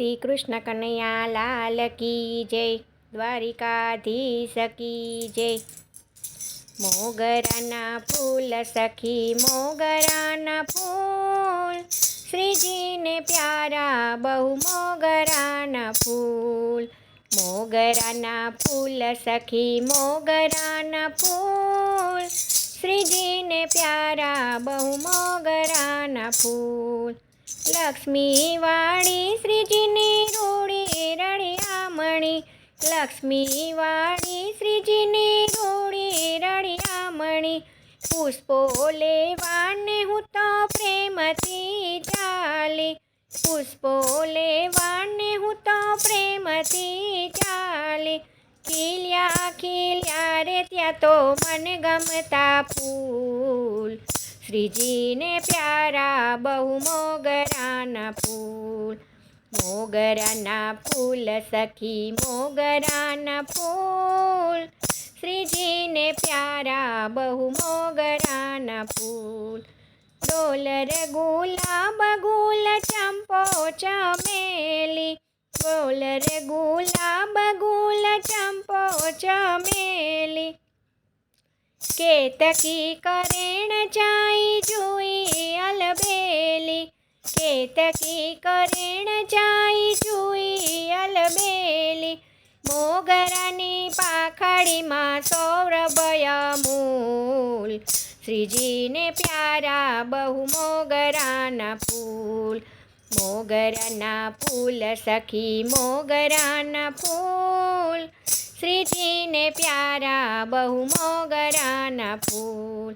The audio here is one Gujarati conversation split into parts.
શ્રી કૃષ્ણ કનૈયા લાલ કી જય દ્વારિકાધીશ કી જય મોગરાના ફૂલ સખી મોગરાના ફૂલ શ્રીજીને પ્યારા બહુ મોગરાના ફૂલ મોગરાના ફૂલ સખી મોગરાના ફૂલ શ્રીજીને પ્યારા બહુ મોગરાના ફૂલ લક્ષ્મી વાણી શ્રીજીની રૂડી રળિયામણી લક્ષ્મી વાણી શ્રીજીની રૂડી રળિયામણી પુષ્પો લેવાને હું તો પ્રેમથી ચાલી. પુષ્પો લેવાને હું તો પ્રેમથી ચાલી. ખીલ્યા ખીલ્યા રે ત્યાં તો મન ગમતા ફૂલ. શ્રીજીને પ્યારા બહુ મોગરાના ફૂલ. મોગરાના ફૂલ સખી, મોગરાના ફૂલ. શ્રીજીને પ્યારા બહુ મોગરાના ફૂલ. ડોલર ગુલાબ ગુલ ચંપો ચમેલી. ડોલર ગુલાબ ગુલ ચંપો ચમેલી. કેતકી કરેણ ચાઈ જોઈ અલબેલી? કેતકી કરેણ ચાઈ જોઈ અલબેલી? મોગરાની પાખડીમાં સૌરભય મૂલ. શ્રીજીને પ્યારા બહુ મોગરાના ફૂલ. મોગરાના ફૂલ સખી મોગરાના ફૂલ. શ્રીજીને પ્યારા બહુ મોગરાના ફૂલ.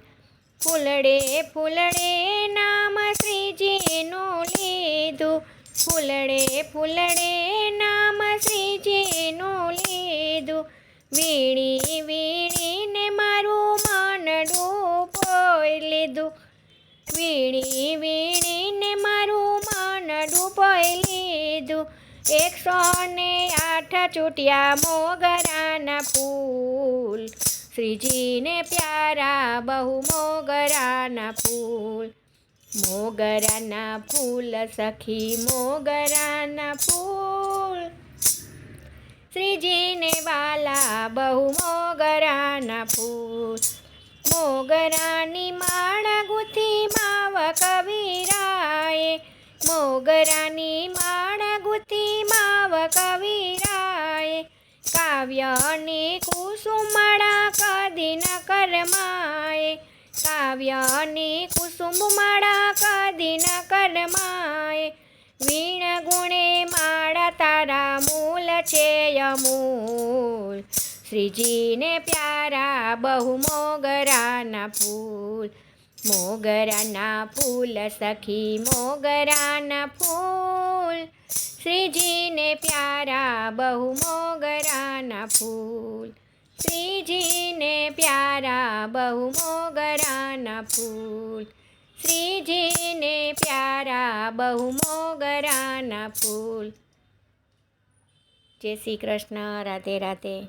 ફૂલડે ફૂલડે નામ શ્રીજીનું લીધું. ફૂલડે ફૂલડે નામ શ્રીજીનું લીધું. વીણી, વીણીને મારું માનડું પોઈ લીધું. વીણી એકસો ને આઠ ચૂંટ્યા મોગરાના ફૂલ. શ્રીજીને પ્યારા બહુ મોગરાના ફૂલ. મોગરાના ફૂલ, સખી મોગરાના ફૂલ. શ્રીજીને વાલા બહુ મોગરાના ફૂલ. મોગરાની માણ ગુથી માવ કવિરાએ મોગરાની માવ કવિરાએ કાવ્યની કુસુમળા કદી ન કરમાય. કાવ્યની કુસુમળા કદી ન કરમાય. વીણ ગુણે માળા તારા મૂલ છે અમૂલ. શ્રીજીને પ્યારા બહુ મોગરાના ફૂલ. મોગરાના ફૂલ સખી મોગરાના ફૂલ. શ્રીજીને પ્યારા બહુ મોગરાના ફૂલ. શ્રીજીને પ્યારા બહુ મોગરાના ફૂલ. શ્રીજીને પ્યારા બહુ મોગરાના ફૂલ. જય શ્રી કૃષ્ણ, રાધે રાધે.